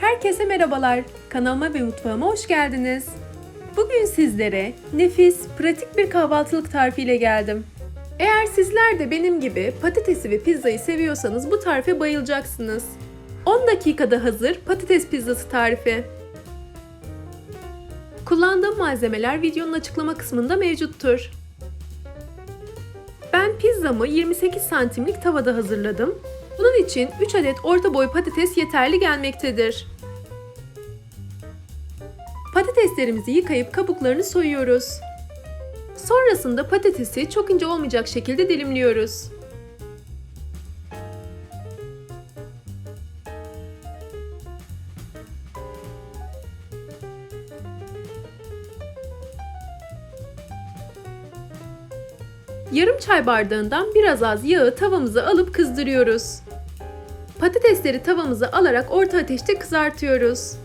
Herkese merhabalar. Kanalıma ve mutfağıma hoş geldiniz. Bugün sizlere nefis, pratik bir kahvaltılık tarifiyle geldim. Eğer sizler de benim gibi patatesi ve pizzayı seviyorsanız bu tarife bayılacaksınız. 10 dakikada hazır patates pizzası tarifi. Kullandığım malzemeler videonun açıklama kısmında mevcuttur. Ben pizzamı 28 santimlik tavada hazırladım. Bunun için 3 adet orta boy patates yeterli gelmektedir. Patateslerimizi yıkayıp kabuklarını soyuyoruz. Sonrasında patatesi çok ince olmayacak şekilde dilimliyoruz. Yarım çay bardağından biraz az yağı tavamıza alıp kızdırıyoruz. Patatesleri tavamıza alarak orta ateşte kızartıyoruz.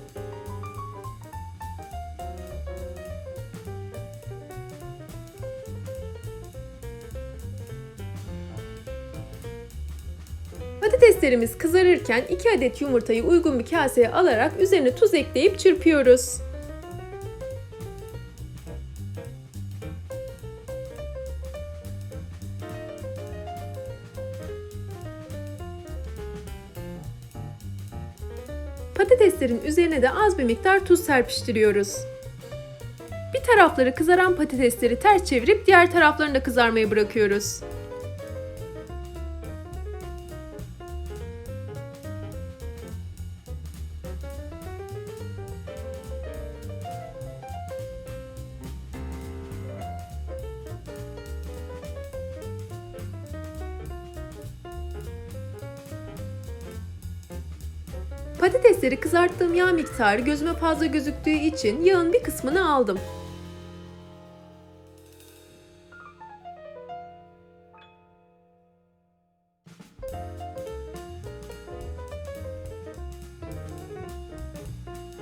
Patateslerimiz kızarırken 2 adet yumurtayı uygun bir kaseye alarak üzerine tuz ekleyip çırpıyoruz. Patateslerin üzerine de az bir miktar tuz serpiştiriyoruz. Bir tarafları kızaran patatesleri ters çevirip diğer taraflarını da kızarmaya bırakıyoruz. Patatesleri kızarttığım yağ miktarı gözüme fazla gözüktüğü için yağın bir kısmını aldım.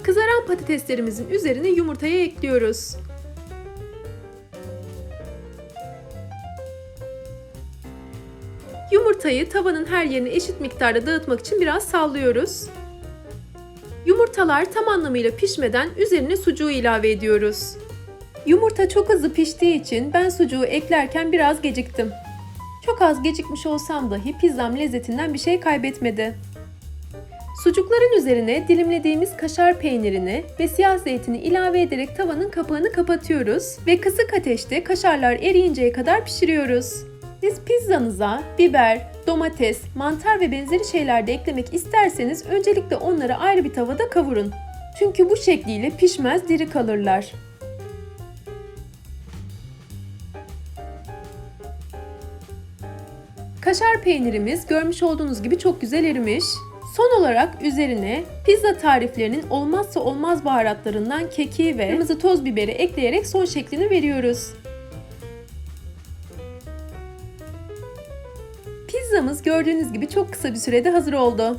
Kızaran patateslerimizin üzerine yumurtayı ekliyoruz. Yumurtayı tavanın her yerine eşit miktarda dağıtmak için biraz sallıyoruz. Yumurtalar tam anlamıyla pişmeden üzerine sucuğu ilave ediyoruz. Yumurta çok hızlı piştiği için ben sucuğu eklerken biraz geciktim. Çok az gecikmiş olsam dahi pizzam lezzetinden bir şey kaybetmedi. Sucukların üzerine dilimlediğimiz kaşar peynirini ve siyah zeytini ilave ederek tavanın kapağını kapatıyoruz ve kısık ateşte kaşarlar eriyinceye kadar pişiriyoruz. Siz pizzanıza biber, domates, mantar ve benzeri şeyler de eklemek isterseniz öncelikle onları ayrı bir tavada kavurun. Çünkü bu şekliyle pişmez diri kalırlar. Kaşar peynirimiz görmüş olduğunuz gibi çok güzel erimiş. Son olarak üzerine pizza tariflerinin olmazsa olmaz baharatlarından keki ve kırmızı toz biberi ekleyerek son şeklini veriyoruz. Pizzamız gördüğünüz gibi çok kısa bir sürede hazır oldu.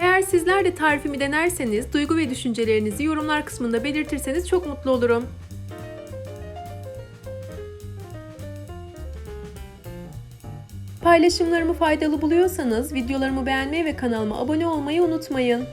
Eğer sizler de tarifimi denerseniz duygu ve düşüncelerinizi yorumlar kısmında belirtirseniz çok mutlu olurum. Paylaşımlarımı faydalı buluyorsanız videolarımı beğenmeyi ve kanalıma abone olmayı unutmayın.